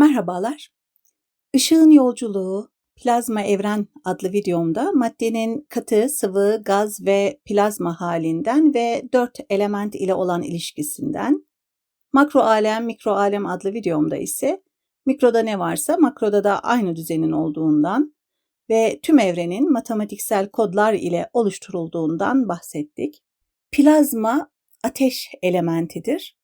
Merhabalar. Işığın Yolculuğu Plazma Evren adlı videomda maddenin katı, sıvı, gaz ve plazma halinden ve dört element ile olan ilişkisinden, makro alem, mikro alem adlı videomda ise mikroda ne varsa makroda da aynı düzenin olduğundan ve tüm evrenin matematiksel kodlar ile oluşturulduğundan bahsettik. Plazma ateş elementidir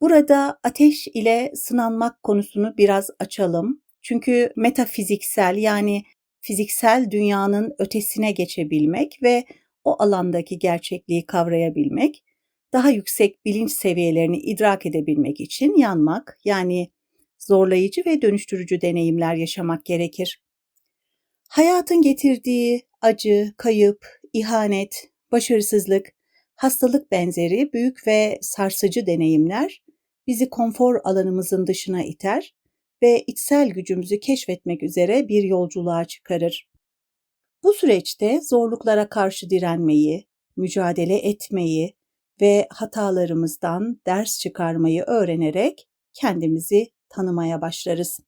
Burada ateş ile sınanmak konusunu biraz açalım. Çünkü metafiziksel yani fiziksel dünyanın ötesine geçebilmek ve o alandaki gerçekliği kavrayabilmek, daha yüksek bilinç seviyelerini idrak edebilmek için yanmak yani zorlayıcı ve dönüştürücü deneyimler yaşamak gerekir. Hayatın getirdiği acı, kayıp, ihanet, başarısızlık, hastalık benzeri büyük ve sarsıcı deneyimler bizi konfor alanımızın dışına iter ve içsel gücümüzü keşfetmek üzere bir yolculuğa çıkarır. Bu süreçte zorluklara karşı direnmeyi, mücadele etmeyi ve hatalarımızdan ders çıkarmayı öğrenerek kendimizi tanımaya başlarız.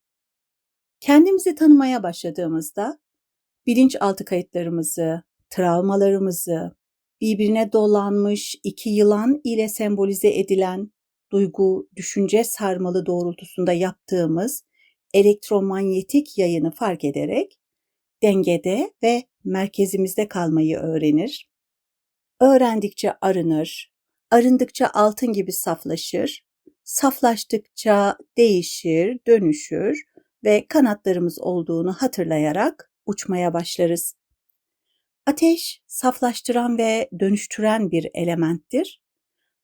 Kendimizi tanımaya başladığımızda bilinçaltı kayıtlarımızı, travmalarımızı, birbirine dolanmış iki yılan ile sembolize edilen duygu, düşünce sarmalı doğrultusunda yaptığımız elektromanyetik yayını fark ederek dengede ve merkezimizde kalmayı öğrenir. Öğrendikçe arınır, arındıkça altın gibi saflaşır, saflaştıkça değişir, dönüşür ve kanatlarımız olduğunu hatırlayarak uçmaya başlarız. Ateş saflaştıran ve dönüştüren bir elementtir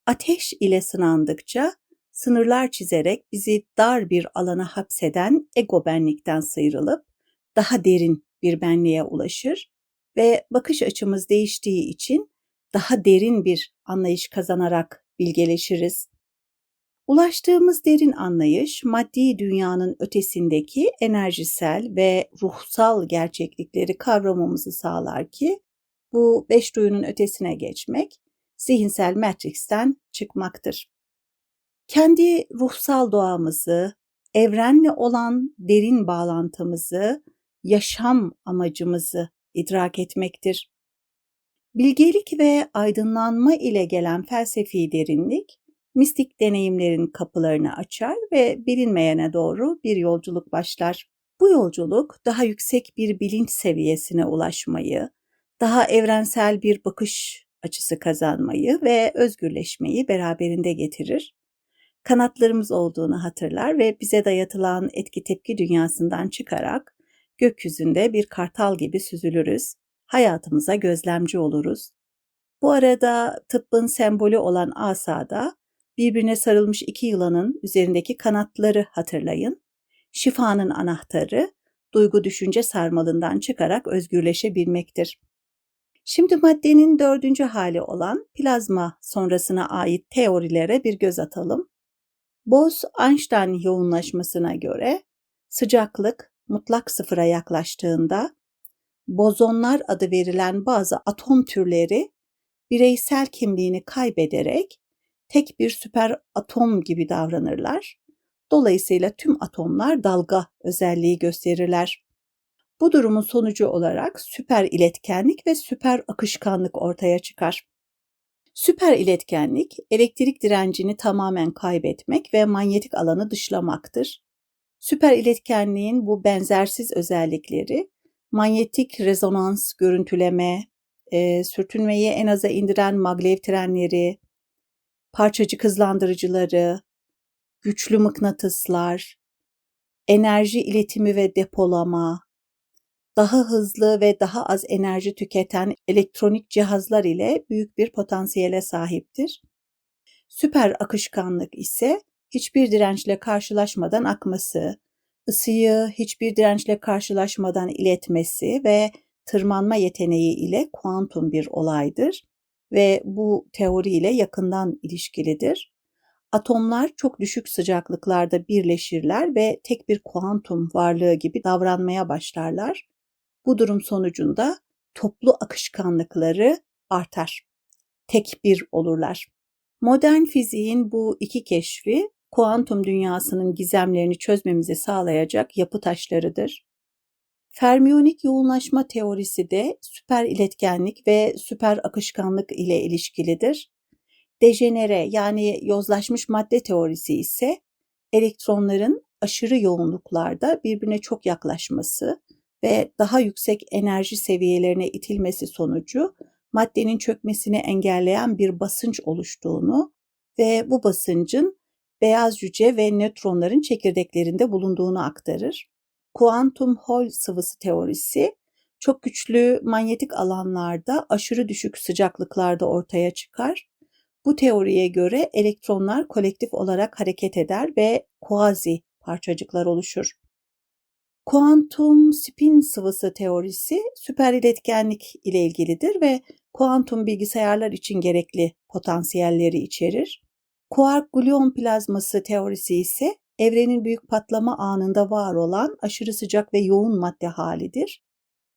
ateş ile sınandıkça sınırlar çizerek bizi dar bir alana hapseden ego benlikten sıyrılıp daha derin bir benliğe ulaşır ve bakış açımız değiştiği için daha derin bir anlayış kazanarak bilgeleşiriz. Ulaştığımız derin anlayış maddi dünyanın ötesindeki enerjisel ve ruhsal gerçeklikleri kavramamızı sağlar ki bu beş duyunun ötesine geçmek zihinsel matrixten çıkmaktır. Kendi ruhsal doğamızı, evrenle olan derin bağlantımızı, yaşam amacımızı idrak etmektir. Bilgelik ve aydınlanma ile gelen felsefi derinlik, mistik deneyimlerin kapılarını açar ve bilinmeyene doğru bir yolculuk başlar. Bu yolculuk daha yüksek bir bilinç seviyesine ulaşmayı, daha evrensel bir bakış açısı kazanmayı ve özgürleşmeyi beraberinde getirir. Kanatlarımız olduğunu hatırlar ve bize dayatılan etki tepki dünyasından çıkarak gökyüzünde bir kartal gibi süzülürüz. Hayatımıza gözlemci oluruz. Bu arada tıbbın sembolü olan asada birbirine sarılmış iki yılanın üzerindeki kanatları hatırlayın. Şifanın anahtarı duygu düşünce sarmalından çıkarak özgürleşebilmektir. Şimdi maddenin dördüncü hali olan plazma sonrasına ait teorilere bir göz atalım. Bose-Einstein yoğunlaşmasına göre sıcaklık mutlak sıfıra yaklaştığında bozonlar adı verilen bazı atom türleri bireysel kimliğini kaybederek tek bir süper atom gibi davranırlar. Dolayısıyla tüm atomlar dalga özelliği gösterirler. Bu durumun sonucu olarak süper iletkenlik ve süper akışkanlık ortaya çıkar. Süper iletkenlik, elektrik direncini tamamen kaybetmek ve manyetik alanı dışlamaktır. Süper iletkenliğin bu benzersiz özellikleri manyetik rezonans görüntüleme, e, sürtünmeyi en aza indiren maglev trenleri, parçacık hızlandırıcıları, güçlü mıknatıslar, enerji iletimi ve depolama, daha hızlı ve daha az enerji tüketen elektronik cihazlar ile büyük bir potansiyele sahiptir. Süper akışkanlık ise hiçbir dirençle karşılaşmadan akması, ısıyı hiçbir dirençle karşılaşmadan iletmesi ve tırmanma yeteneği ile kuantum bir olaydır ve bu teoriyle yakından ilişkilidir. Atomlar çok düşük sıcaklıklarda birleşirler ve tek bir kuantum varlığı gibi davranmaya başlarlar bu durum sonucunda toplu akışkanlıkları artar. Tek bir olurlar. Modern fiziğin bu iki keşfi kuantum dünyasının gizemlerini çözmemizi sağlayacak yapı taşlarıdır. Fermiyonik yoğunlaşma teorisi de süper iletkenlik ve süper akışkanlık ile ilişkilidir. Dejenere yani yozlaşmış madde teorisi ise elektronların aşırı yoğunluklarda birbirine çok yaklaşması ve daha yüksek enerji seviyelerine itilmesi sonucu maddenin çökmesini engelleyen bir basınç oluştuğunu ve bu basıncın beyaz cüce ve nötronların çekirdeklerinde bulunduğunu aktarır. Kuantum Hall sıvısı teorisi çok güçlü manyetik alanlarda aşırı düşük sıcaklıklarda ortaya çıkar. Bu teoriye göre elektronlar kolektif olarak hareket eder ve kuazi parçacıklar oluşur. Kuantum spin sıvısı teorisi süper iletkenlik ile ilgilidir ve kuantum bilgisayarlar için gerekli potansiyelleri içerir. Kuark gluon plazması teorisi ise evrenin büyük patlama anında var olan aşırı sıcak ve yoğun madde halidir.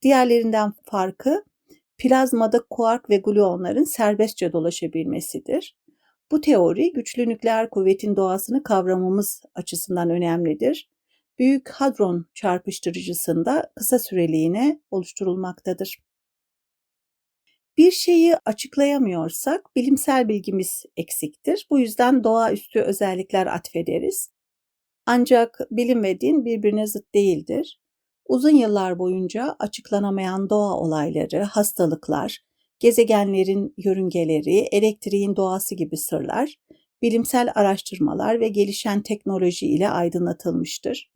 Diğerlerinden farkı plazmada kuark ve gluonların serbestçe dolaşabilmesidir. Bu teori güçlü nükleer kuvvetin doğasını kavramamız açısından önemlidir. Büyük hadron çarpıştırıcısında kısa süreliğine oluşturulmaktadır. Bir şeyi açıklayamıyorsak bilimsel bilgimiz eksiktir. Bu yüzden doğaüstü özellikler atfederiz. Ancak bilim ve din birbirine zıt değildir. Uzun yıllar boyunca açıklanamayan doğa olayları, hastalıklar, gezegenlerin yörüngeleri, elektriğin doğası gibi sırlar, bilimsel araştırmalar ve gelişen teknoloji ile aydınlatılmıştır.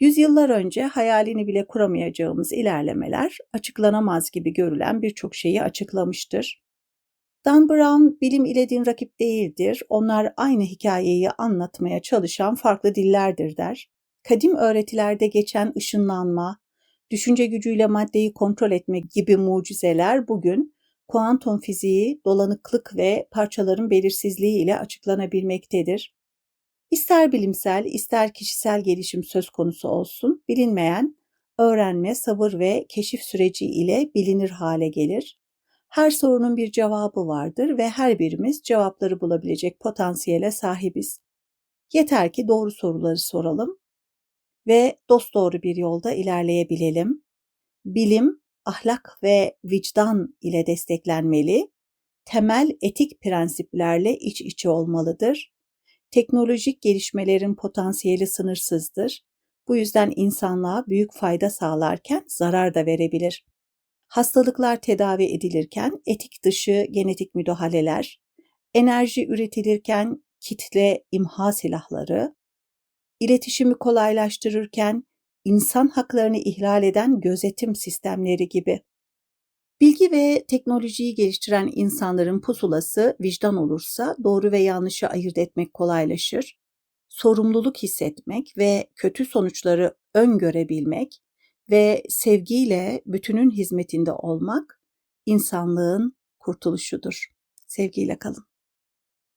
Yüzyıllar önce hayalini bile kuramayacağımız ilerlemeler açıklanamaz gibi görülen birçok şeyi açıklamıştır. Dan Brown bilim ile din rakip değildir. Onlar aynı hikayeyi anlatmaya çalışan farklı dillerdir der. Kadim öğretilerde geçen ışınlanma, düşünce gücüyle maddeyi kontrol etmek gibi mucizeler bugün kuantum fiziği, dolanıklık ve parçaların belirsizliği ile açıklanabilmektedir. İster bilimsel, ister kişisel gelişim söz konusu olsun, bilinmeyen öğrenme, sabır ve keşif süreci ile bilinir hale gelir. Her sorunun bir cevabı vardır ve her birimiz cevapları bulabilecek potansiyele sahibiz. Yeter ki doğru soruları soralım ve dosdoğru bir yolda ilerleyebilelim. Bilim, ahlak ve vicdan ile desteklenmeli, temel etik prensiplerle iç içe olmalıdır. Teknolojik gelişmelerin potansiyeli sınırsızdır. Bu yüzden insanlığa büyük fayda sağlarken zarar da verebilir. Hastalıklar tedavi edilirken etik dışı genetik müdahaleler, enerji üretilirken kitle imha silahları, iletişimi kolaylaştırırken insan haklarını ihlal eden gözetim sistemleri gibi. Bilgi ve teknolojiyi geliştiren insanların pusulası vicdan olursa doğru ve yanlışı ayırt etmek kolaylaşır. Sorumluluk hissetmek ve kötü sonuçları öngörebilmek ve sevgiyle bütünün hizmetinde olmak insanlığın kurtuluşudur. Sevgiyle kalın.